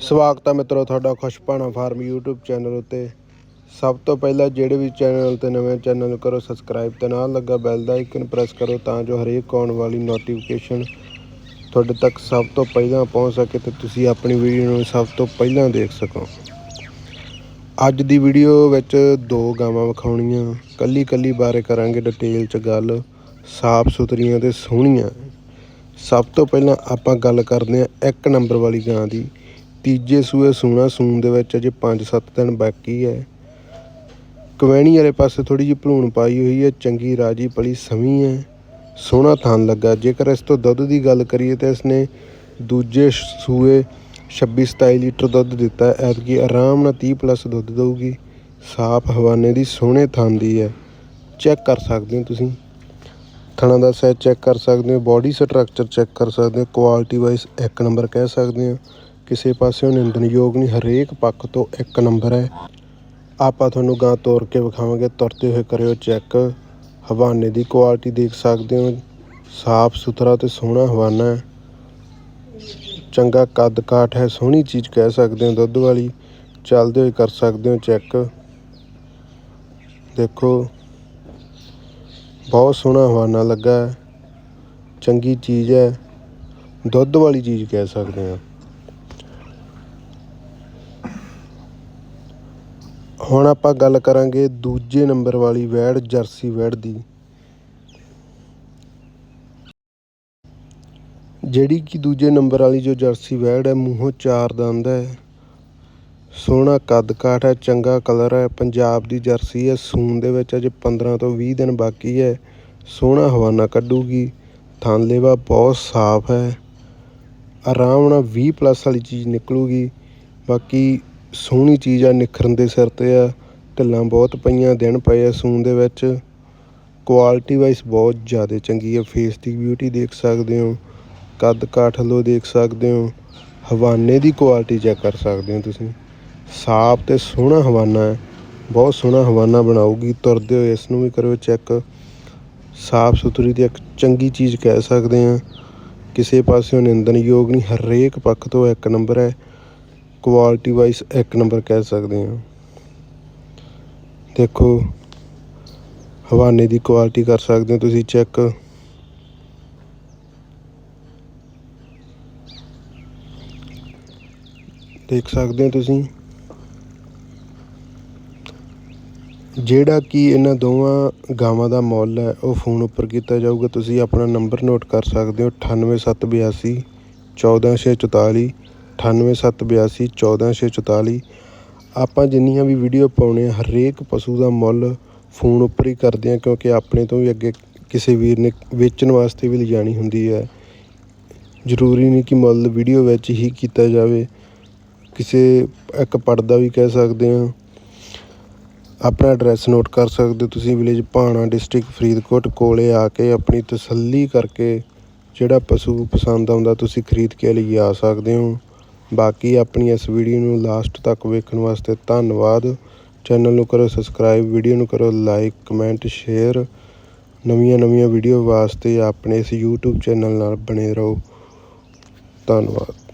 ਸਵਾਗਤ ਹੈ ਮਿੱਤਰੋ ਤੁਹਾਡਾ ਖੁਸ਼ਪਾਣਾ ਫਾਰਮ YouTube ਚੈਨਲ ਉੱਤੇ। ਸਭ ਤੋਂ ਪਹਿਲਾਂ ਜਿਹੜੇ ਵੀ ਚੈਨਲ ਤੇ ਨਵੇਂ ਚੈਨਲ ਨੂੰ ਕਰੋ ਸਬਸਕ੍ਰਾਈਬ ਤੇ ਨਾਲ ਲੱਗਾ ਬੈਲ ਦਾ ਆਈਕਨ ਪ੍ਰੈਸ ਕਰੋ ਤਾਂ ਜੋ ਹਰੇਕ ਆਉਣ ਵਾਲੀ ਨੋਟੀਫਿਕੇਸ਼ਨ ਤੁਹਾਡੇ ਤੱਕ ਸਭ ਤੋਂ ਪਹਿਲਾਂ ਪਹੁੰਚ ਸਕੇ ਤੇ ਤੁਸੀਂ ਆਪਣੀ ਵੀਡੀਓ ਨੂੰ ਸਭ ਤੋਂ ਪਹਿਲਾਂ ਦੇਖ ਸਕੋ। ਅੱਜ ਦੀ ਵੀਡੀਓ ਵਿੱਚ ਦੋ ਗਾਵਾਂ ਵਿਖਾਉਣੀਆਂ। ਕੱਲੀ ਕੱਲੀ ਬਾਰੇ ਕਰਾਂਗੇ ਡਿਟੇਲ ਚ ਗੱਲ, ਸਾਫ਼ ਸੁਥਰੀਆਂ ਤੇ ਸੋਹਣੀਆਂ। ਸਭ ਤੋਂ ਪਹਿਲਾਂ ਆਪਾਂ ਗੱਲ ਕਰਦੇ ਹਾਂ ਇੱਕ ਨੰਬਰ ਵਾਲੀ ਗਾਂ ਦੀ। ਤੀਜੇ ਸੂਏ ਸੂਣਾ ਸੂਣ ਦੇ ਵਿੱਚ ਅਜੇ 5-7 ਦਿਨ ਬਾਕੀ ਹੈ। ਕਵੈਣੀ ਵਾਲੇ ਪਾਸੇ ਥੋੜੀ ਜਿਹੀ ਭਲੂਣ ਪਾਈ ਹੋਈ ਹੈ, ਚੰਗੀ ਰਾਜੀ ਪਲੀ ਸਮੀ ਹੈ। ਸੋਹਣਾ ਥਣ ਲੱਗਾ। ਜੇਕਰ ਇਸ ਤੋਂ ਦੁੱਧ ਦੀ ਗੱਲ ਕਰੀਏ ਤਾਂ ਇਸਨੇ ਦੂਜੇ ਸੂਏ 26-27 ਲੀਟਰ ਦੁੱਧ ਦਿੱਤਾ। ਐਤਕੀ ਆਰਾਮ ਨਾਲ 30 ਪਲੱਸ ਦੁੱਧ ਦਊਗੀ। ਸਾਫ਼ ਹਵਾਨੇ ਦੀ ਸੋਹਣੇ ਥਣ ਦੀ ਹੈ। ਚੈੱਕ ਕਰ ਸਕਦੇ ਹੋ ਤੁਸੀਂ। ਥਣਾ ਦਾ ਸਾਈਜ਼ ਚੈੱਕ ਕਰ ਸਕਦੇ ਹੋ। ਬਾਡੀ ਸਟਰਕਚਰ ਚੈੱਕ ਕਰ ਸਕਦੇ ਹੋ। ਕੁਆਲਿਟੀ ਵਾਈਜ਼ ਇੱਕ ਨੰਬਰ ਕਹਿ ਸਕਦੇ ਹੋ। ਕਿਸੇ ਪਾਸਿਓਂ ਨਿੰਦਣਯੋਗ ਨਹੀਂ, ਹਰੇਕ ਪੱਖ ਤੋਂ ਇੱਕ ਨੰਬਰ ਹੈ। ਆਪਾਂ ਤੁਹਾਨੂੰ ਗਾਂ ਤੋਰ ਕੇ ਵਿਖਾਵਾਂਗੇ, ਤੁਰਦੇ ਹੋਏ ਕਰਿਓ ਚੈੱਕ। ਹਵਾਨੇ ਦੀ ਕੁਆਲਿਟੀ ਦੇਖ ਸਕਦੇ ਹੋ। ਸਾਫ਼ ਸੁਥਰਾ ਤੇ ਸੋਹਣਾ ਹਵਾਨਾ ਹੈ। ਚੰਗਾ ਕੱਦ ਕਾਠ ਹੈ, ਸੋਹਣੀ ਚੀਜ਼ ਕਹਿ ਸਕਦੇ ਹੋ ਦੁੱਧ ਵਾਲੀ। ਚੱਲਦੇ ਹੋਏ ਕਰ ਸਕਦੇ ਹੋ ਚੈੱਕ। ਦੇਖੋ, ਬਹੁਤ ਸੋਹਣਾ ਹਵਾਨਾ ਲੱਗਾ ਚੰਗੀ ਚੀਜ਼ ਹੈ। ਦੁੱਧ ਵਾਲੀ ਚੀਜ਼ ਕਹਿ ਸਕਦੇ ਹਾਂ ਹੁਣ ਆਪਾਂ ਗੱਲ ਕਰਾਂਗੇ ਦੂਜੇ ਨੰਬਰ ਵਾਲੀ ਵੈੜ, ਜਰਸੀ ਵੈੜ ਦੀ। ਜਿਹੜੀ ਕਿ ਦੂਜੇ ਨੰਬਰ ਵਾਲੀ ਜੋ ਜਰਸੀ ਵੈੜ ਹੈ, ਮੂੰਹੋਂ ਚਾਰ ਦੰਦ ਹੈ। ਸੋਹਣਾ ਕੱਦ ਕਾਠ ਹੈ, ਚੰਗਾ ਕਲਰ ਹੈ। ਪੰਜਾਬ ਦੀ ਜਰਸੀ ਹੈ ਸੂਨ ਦੇ ਵਿੱਚ ਅਜੇ 15 ਤੋਂ 20 ਦਿਨ ਬਾਕੀ ਹੈ। ਸੋਹਣਾ ਹਵਾਨਾ ਕੱਢੂਗੀ। ਥਣ ਬਹੁਤ ਸਾਫ਼ ਹੈ। ਆਰਾਮ ਨਾਲ 20 ਪਲੱਸ ਵਾਲੀ ਚੀਜ਼ ਨਿਕਲੂਗੀ। ਬਾਕੀ ਸੋਹਣੀ ਚੀਜ਼ ਆ, ਨਿਖਰਨ ਦੇ ਸਿਰ ਤੇ ਆ ਢਿੱਲਾਂ ਬਹੁਤ ਪਈਆਂ, ਦਿਨ ਪਏ ਆ ਸੂਨ ਦੇ ਵਿੱਚ। ਕੁਆਲਿਟੀ ਵਾਈਜ਼ ਬਹੁਤ ਜ਼ਿਆਦਾ ਚੰਗੀ ਆ ਫੇਸ ਦੀ ਬਿਊਟੀ ਦੇਖ ਸਕਦੇ ਹੋ, ਕੱਦ ਕਾਠ ਲੋ ਦੇਖ ਸਕਦੇ ਹੋ, ਹਵਾਨੇ ਦੀ ਕੁਆਲਿਟੀ ਚੈੱਕ ਕਰ ਸਕਦੇ ਹੋ ਤੁਸੀਂ। ਸਾਫ਼ ਤੇ ਸੋਹਣਾ ਹਵਾਨਾ ਹੈ, ਬਹੁਤ ਸੋਹਣਾ ਹਵਾਨਾ ਬਣਾਉਗੀ ਤੁਰਦੇ ਹੋਏ ਇਸ ਨੂੰ ਵੀ ਕਰਿਓ ਚੈੱਕ ਸਾਫ਼ ਸੁਥਰੀ ਤੇ ਇੱਕ ਚੰਗੀ ਚੀਜ਼ ਕਹਿ ਸਕਦੇ ਹਾਂ, ਕਿਸੇ ਪਾਸਿਓਂ ਨਿੰਦਣਯੋਗ ਨਹੀਂ, ਹਰੇਕ ਪੱਖ ਤੋਂ ਇੱਕ ਨੰਬਰ ਹੈ। ਕੁਆਲਿਟੀ ਵਾਈਜ਼ ਇੱਕ ਨੰਬਰ ਕਹਿ ਸਕਦੇ ਹਾਂ। ਦੇਖੋ, ਹਵਾਨੇ ਦੀ ਕੁਆਲਿਟੀ ਕਰ ਸਕਦੇ ਹੋ ਤੁਸੀਂ ਚੈੱਕ ਦੇਖ ਸਕਦੇ ਹੋ ਤੁਸੀਂ। ਜਿਹੜਾ ਕਿ ਇਹਨਾਂ ਦੋਵਾਂ ਗਾਵਾਂ ਦਾ ਮੁੱਲ ਹੈ, ਉਹ ਫੋਨ ਉੱਪਰ ਕੀਤਾ ਜਾਊਗਾ। ਤੁਸੀਂ ਆਪਣਾ ਨੰਬਰ ਨੋਟ ਕਰ ਸਕਦੇ ਹੋ 98782 14644 98782 14644 ਆਪਾਂ ਜਿੰਨੀਆਂ ਵੀ ਵੀਡੀਓ ਪਾਉਂਦੇ ਹਾਂ ਹਰੇਕ ਪਸ਼ੂ ਦਾ ਮੁੱਲ ਫੋਨ ਉੱਪਰ ਹੀ ਕਰਦੇ ਹਾਂ ਕਿਉਂਕਿ ਆਪਣੇ ਤੋਂ ਵੀ ਅੱਗੇ ਕਿਸੇ ਵੀਰ ਨੇ ਵੇਚਣ ਵਾਸਤੇ ਵੀ ਲਿਜਾਣੀ ਹੁੰਦੀ ਹੈ ਜ਼ਰੂਰੀ ਨਹੀਂ ਕਿ ਮੁੱਲ ਵੀਡੀਓ ਵਿੱਚ ਹੀ ਕੀਤਾ ਜਾਵੇ। ਕਿਸੇ ਇੱਕ ਪੜਦਾ ਵੀ ਕਹਿ ਸਕਦੇ ਹਾਂ ਆਪਣਾ ਐਡਰੈਸ ਨੋਟ ਕਰ ਸਕਦੇ ਹੋ ਤੁਸੀਂ ਵਿਲੇਜ ਭਾਣਾ ਡਿਸਟ੍ਰਿਕਟ ਫਰੀਦਕੋਟ ਕੋਲੇ ਆ ਕੇ ਆਪਣੀ ਤਸੱਲੀ ਕਰਕੇ ਜਿਹੜਾ ਪਸ਼ੂ ਪਸੰਦ ਆਉਂਦਾ ਤੁਸੀਂ ਖਰੀਦ ਕੇ ਲਈ ਆ ਸਕਦੇ ਹੋ। ਬਾਕੀ ਆਪਣੀ ਇਸ ਵੀਡੀਓ ਨੂੰ ਲਾਸਟ ਤੱਕ ਵੇਖਣ ਵਾਸਤੇ ਧੰਨਵਾਦ। ਚੈਨਲ ਨੂੰ ਕਰੋ ਸਬਸਕ੍ਰਾਈਬ ਵੀਡੀਓ ਨੂੰ ਕਰੋ ਲਾਈਕ ਕਮੈਂਟ ਸ਼ੇਅਰ ਨਵੀਆਂ ਨਵੀਆਂ ਵੀਡੀਓ ਵਾਸਤੇ ਆਪਣੇ ਇਸ YouTube ਚੈਨਲ ਨਾਲ ਬਣੇ ਰਹੋ। ਧੰਨਵਾਦ।